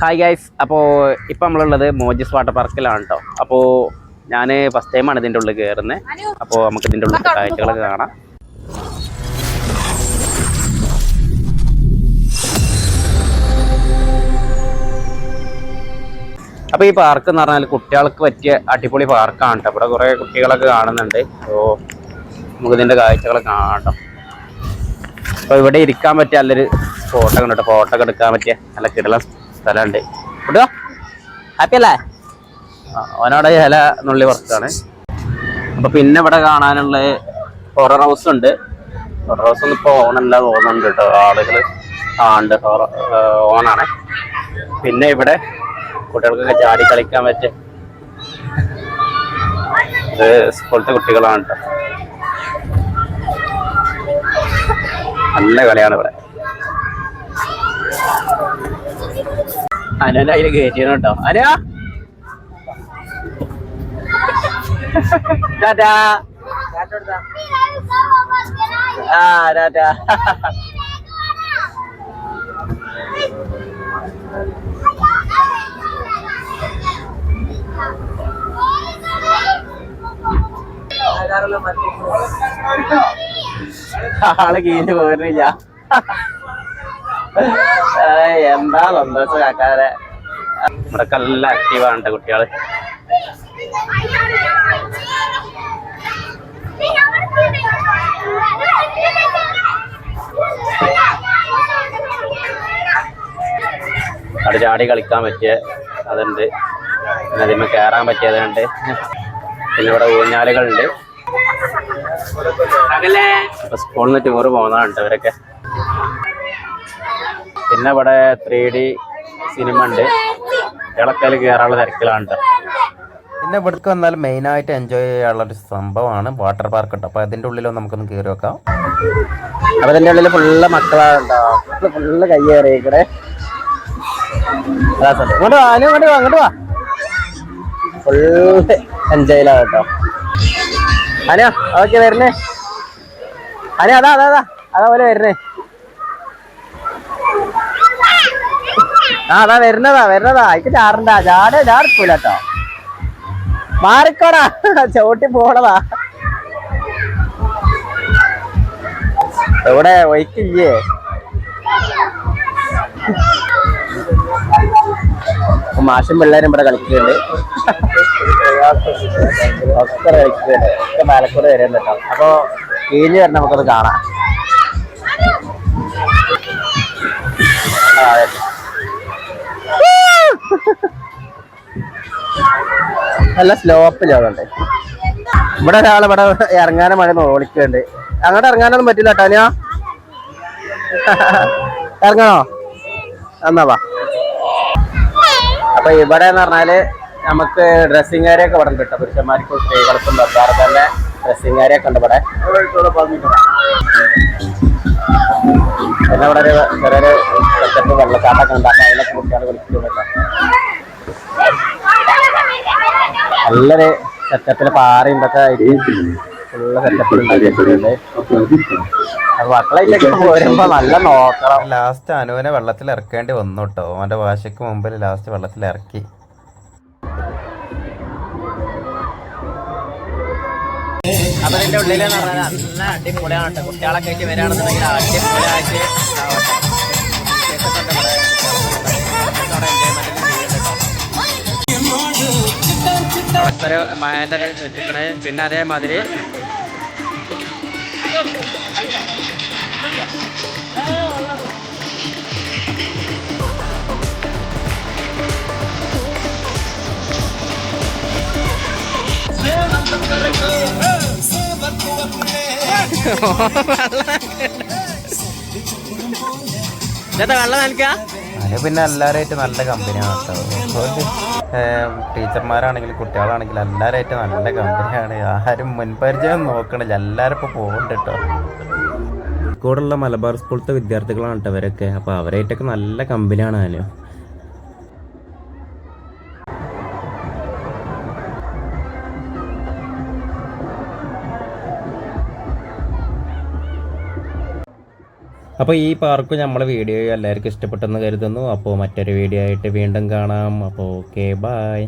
Hi guys അപ്പോൾ ഇപ്പം നമ്മളുള്ളത് മോജിസ് വാട്ടർ പാർക്കിലാണ് കേട്ടോ അപ്പോൾ ഞാൻ ഫസ്റ്റ് ടൈമാണ് ഇതിന്റെ ഉള്ളിൽ കയറുന്നത് അപ്പോൾ നമുക്ക് ഇതിന്റെ ഉള്ളിൽ കാഴ്ചകളൊക്കെ കാണാം. അപ്പോൾ ഈ പാർക്ക് എന്ന് പറഞ്ഞാൽ കുട്ടികൾക്ക് പറ്റിയ അടിപൊളി പാർക്കാണ് കേട്ടോ ഇവിടെ കുറേ കുട്ടികളൊക്കെ കാണുന്നുണ്ട്. അപ്പോൾ നമുക്ക് ഇതിന്റെ കാഴ്ചകളൊക്കെ കാണാം കേട്ടോ അപ്പോൾ ഇവിടെ ഇരിക്കാൻ പറ്റിയ നല്ലൊരു സ്പോട്ടൊക്കെ ഉണ്ട് കേട്ടോ ഫോട്ടോ ഒക്കെ എടുക്കാൻ പറ്റിയ നല്ല കിടല സ്ഥലമുണ്ട്. കേട്ടോ ഹാപ്പി അല്ലേ? അവനവിടെ ഇല നുള്ളി വർക്കാണ് അപ്പൊ പിന്നെ ഇവിടെ കാണാനുള്ള ഹൊറർ ഹൗസ് ഉണ്ട്. ഹൊറർ ഹൗസ് ഒന്നും ഇപ്പോൾ ഓണല്ല തോന്നുന്നുണ്ട് കേട്ടോ. ആളുകൾ ആ ഉണ്ട് ഓണാണ് പിന്നെ ഇവിടെ കുട്ടികൾക്കൊക്കെ ചാടി കളിക്കാൻ പറ്റും ഇത് സ്കൂളത്തെ കുട്ടികളാണ് കേട്ടോ. നല്ല കളിയാണ് ഇവിടെ. അനുവിന്റെ അതിൽ കയറ്റിയാണ് കേട്ടോ അനു ടാറ്റാ. ആ ടാറ്റാ. ആൾ കീഞ്ഞു പോരുന്നില്ല. എന്താ സന്തോഷം കാക്കാരെ. ഇവിടെ നല്ല ആക്റ്റീവാണ് കുട്ടികൾ. അവിടെ ചാടി കളിക്കാൻ പറ്റിയ അതുണ്ട്. പിന്നെ അതിന്മേൽ കയറാൻ പറ്റിയതുണ്ട് പിന്നെ ഇവിടെ ഊഞ്ഞാലുകളുണ്ട്. സ്കൂളിൽ നിന്ന് ടൂറ് പോകുന്നതാണ് ഇവരൊക്കെ. പിന്നെ ഇവിടെ ത്രീ ഡി സിനിമ ഉണ്ട്. ഇളക്കൽ കയറാനുള്ള തിരക്കിലാണ്. പിന്നെ ഇവിടേക്ക് വന്നാൽ മെയിനായിട്ട് എൻജോയ് ചെയ്യാനുള്ള ഒരു സംഭവമാണ് വാട്ടർ പാർക്ക് ഉണ്ട് അപ്പോൾ അതിന്റെ ഉള്ളിലോ നമുക്കൊന്ന് കയറി വെക്കാം അപ്പൊ ഇതിന്റെ ഉള്ളിൽ ഫുള്ള് മക്കളാണ് ഫുള്ള് കൈ കയറി ഇവിടെ ഇങ്ങോട്ട് വാ അങ്ങോട്ട് വാ അങ്ങോട്ട് വാ. ഫുള്ള് എൻജോയിലാണ് കേട്ടോ അനു ഓക്കെ വരുന്നേ? അനു അതാ അതാ അതാ. അതാ പോലെ വരുന്നേ. ആ അതാ വരുന്നതാ വരുന്നതാ. അയക്ക് ചാടണ്ട. ചാട ചാടിക്കൂല മാറിക്കോടാ. ചവിട്ടി പോണതാ. എവിടെ? ഒഴിക്കില്ലേ? മാഷും പിള്ളേരും ഇവിടെ കളിക്കുന്നുണ്ട്. ഒക്കെ കളിക്കുന്നുണ്ട്. ഒക്കെ പാലക്കോട് വരുന്നുണ്ട് കേട്ടോ അപ്പൊ കീഞ്ഞ് വരണം നമുക്കത് കാണാം. നല്ല സ്ലോപ്പിലാവുന്നുണ്ട് ഇവിടെ ഒരാൾ ഇവിടെ ഇറങ്ങാനും മഴ നോളിക്കുന്നുണ്ട് അങ്ങോട്ട് ഇറങ്ങാനൊന്നും പറ്റില്ല കേട്ടോ ഇറങ്ങണോ? എന്നാ വാ. അപ്പൊ ഇവിടെ എന്ന് പറഞ്ഞാൽ നമുക്ക് ഡ്രസ്സിംഗ് ഏരിയ ഒക്കെ ഇവിടെ കിട്ടും. പുരുഷന്മാർക്കും സ്ത്രീകൾക്കും വേറെ തന്നെ ഡ്രസ്സിംഗ് ഏരിയ ഒക്കെ ഉണ്ട് ഇവിടെ. പിന്നെ ഇവിടെ ഒരു ചെറിയൊരു സെറ്റപ്പ് വെള്ളച്ചാട്ടമൊക്കെ ഉണ്ട്. അപ്പൊ അതിലൊക്കെ കുട്ടികൾ കളിക്കുന്നുണ്ട് കേട്ടോ നല്ലൊരു സെറ്റപ്പിൽ പാറയും ഇതൊക്കെ ആയിട്ട് ഫുള്ള് സെറ്റപ്പിൽ ഉണ്ടാക്കിയിട്ടുണ്ട്. പോരുമ്പോ നല്ല നോക്കണം. ലാസ്റ്റ് അനുവിനെ വെള്ളത്തിൽ ഇറക്കേണ്ടി വന്നു കേട്ടോ അവന്റെ വാശയ്ക്ക് മുമ്പിൽ ലാസ്റ്റ് വെള്ളത്തിൽ ഇറക്കി. അപ്പൊ ഇതിന്റെ ഉള്ളിൽ നല്ല അടിപൊളിയാണ് കേട്ടോ കുട്ടികളൊക്കെ ആയിട്ട് വരികയാണെന്നുണ്ടെങ്കിൽ അടിപൊളിയായിട്ട് അവിടെ ഒരു മഴന്റെ വെച്ചിക്കണേ പിന്നെ അതേമാതിരി ഇതാ വെള്ളം നനയ്ക്കാ അനു പിന്നെ എല്ലാവരുമായിട്ട് നല്ല കമ്പനിയാണ് കേട്ടോ. ടീച്ചർമാരാണെങ്കിലും കുട്ടികളാണെങ്കിലും എല്ലാവരുമായിട്ട് നല്ല കമ്പനിയാണ് ആരും മുൻപരിചയം നോക്കണില്ല. എല്ലാവരും ഇപ്പോൾ പോകുന്നുണ്ട് കേട്ടോ. കോഴിക്കോടുള്ള മലബാർ സ്കൂളിലത്തെ വിദ്യാർത്ഥികളാണ് കേട്ടോ അവരൊക്കെ അപ്പോൾ അവരായിട്ടൊക്കെ നല്ല കമ്പനിയാണ് അനു അപ്പോൾ ഈ പാർക്ക് നമ്മളെ വീഡിയോ എല്ലാവർക്കും ഇഷ്ടപ്പെട്ടെന്ന് കരുതുന്നു. അപ്പോൾ മറ്റൊരു വീഡിയോ ആയിട്ട് വീണ്ടും കാണാം. അപ്പോൾ ഓക്കെ ബായ്